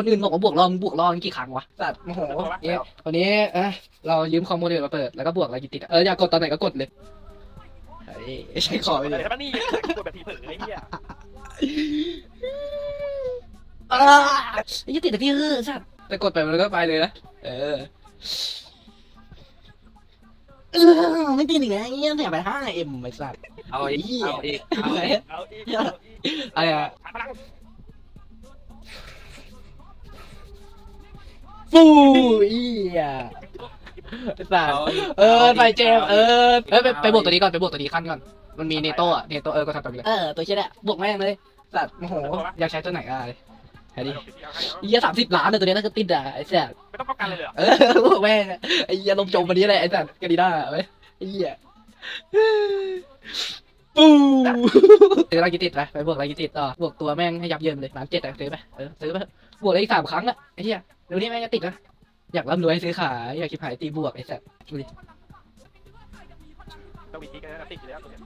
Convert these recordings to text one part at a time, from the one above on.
คนอื่นบอกว่าบวกรอบมึงบวกรอบกี่ครั้งวะสัตว์โอ้โหเนี่ยวันนี้เอะเรายืมคอมโมเดลมาเปิดแล้วก็บวกอะไรกี่ติดอะเอออยากกดตอนไหนก็กดเลยเฮ้ยใช้คอไปเลเลยยถ้ามันนี่กดแบบผีเผลอไอ้เหี้ยอ่าไอ้ยี่ติดแต่พี่เออสัตว์แต่กดไปมันก็ไปเลยนะเออเออไม่ติดอีกแล้วเงี้ยแถมไปห้าเอ็มไอ้สัตว์เอาอีกเหี้ยเอาอีกเอาอีกเอาอีกอะไรอะผ่านพลัง ฟูอีอะสัตว์เออไปเจมส์เออเออไปไปบวกตัวนี้ก่อนไปบวกตัวนี้ขั้นก่อนมันมีเนโต้อะเนโต้เออก็ทำไปเลยเออตัวเชี่ยแหละบวกแม่งเลยสัตว์โอ้โหอยากใช้ตัวไหนก็ได้แค่นี้เยี่ยสามสิบล้านเลยตัวเนี้ยน่าจะติดอะไอ้สัตว์ไม่ต้องป้องกันเลยเหรอเออบวกแม่งอะไอ้เหี้ยลมจมวันนี้แหละไอ้สัตว์กาดีด้าไว้ไอ้เหี้ยปูซื้ออะไรกี่ติดไปไปบวกอะไรกี่ติดต่อบวกตัวแม่งให้ยับเยินเลยล้านเจ็ดอะซื้อไปเออซื้อไปบวกได้อีกสามครั้งอะไอ้เหี้ยเดี๋ยวนี้แม่งจะติดนะอยากร่ำรวยซื้อขายอยากคิดหายตีบวกไอ้สัตว์ดูดิต้องมีทีกันติดอยู่แล้วตัวเนี้ย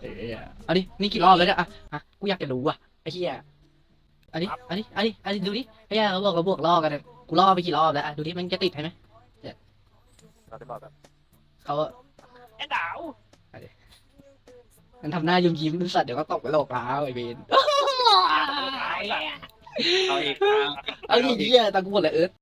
เอออันนี้นี่กี่รอบแล้วเนี่ยอะอะกูอยากจะรู้อะไอ้เหี้ยอันนี้อันนี้อันนี้อันนี้ดูดิไอ้เหี้ยเขาบอกเขาบวกรอบกันอะกูรอบไปกี่รอบแล้วอะดูดิมันจะติดไหมเราจะบอกแบบเขาแอนดาวมันทำหน้ายิ้มยิ้มๆสัตว์เดี๋ยวก็ตกไปโลกล้าวไอ้เบนเอาอีก เอาดิเหี้ยตากูหมดเลยเอิร์ธ